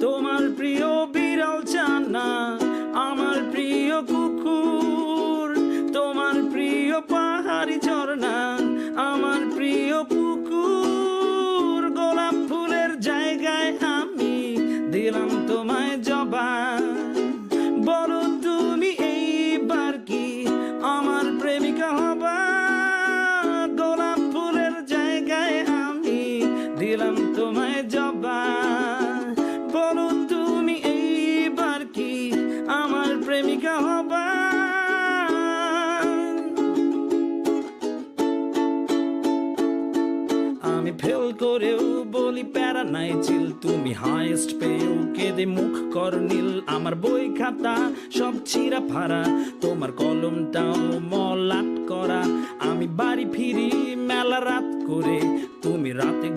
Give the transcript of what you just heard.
তোমার প্রিয় বিড়াল চানা, আমার প্রিয় কুকুর। তোমার প্রিয় পাহাড়ি ঝর্ণা, আমার প্রিয় পুকুর। গোলাপ ফুলের জায়গায় আমি দিলাম তোমায় জবা বলো তুমি এইবার কি আমার প্রেমিকা হবা? গোলাপ ফুলের জায়গায় আমি দিলাম তোমায় আমার প্রেমিকা আমি ফেল করেও বলি প্যারা নাই চিল, তুমি হাইস্ট পেয়েও কেঁদে মুখ কর নীল। আমার বই খাতা সব ছিঁড়া ফাড়া, তোমার কলমটাও মলাট করা। আমি বাড়ি ফিরি মেলা রাত করে, তুমি রাতে